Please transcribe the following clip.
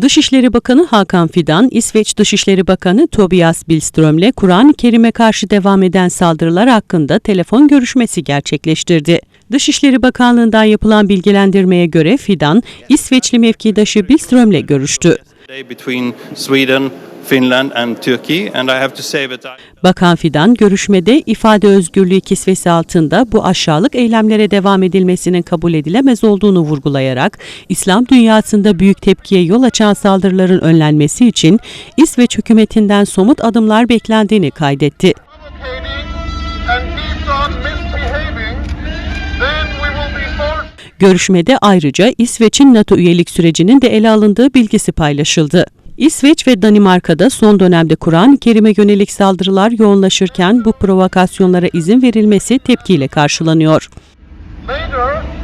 Dışişleri Bakanı Hakan Fidan, İsveç Dışişleri Bakanı Tobias Billström'le Kur'an-ı Kerim'e karşı devam eden saldırılar hakkında telefon görüşmesi gerçekleştirdi. Dışişleri Bakanlığı'ndan yapılan bilgilendirmeye göre Fidan, İsveçli mevkidaşı Billström'le görüştü. Finland and Turkey, and I have to say that I Bakan Fidan görüşmede ifade özgürlüğü kisvesi altında bu aşağılık eylemlere devam edilmesinin kabul edilemez olduğunu vurgulayarak İslam dünyasında büyük tepkiye yol açan saldırıların önlenmesi için İsveç hükümetinden somut adımlar beklendiğini kaydetti. Görüşmede ayrıca İsveç'in NATO üyelik sürecinin de ele alındığı bilgisi paylaşıldı. İsveç ve Danimarka'da son dönemde Kur'an-ı Kerim'e yönelik saldırılar yoğunlaşırken bu provokasyonlara izin verilmesi tepkiyle karşılanıyor. later at 3.30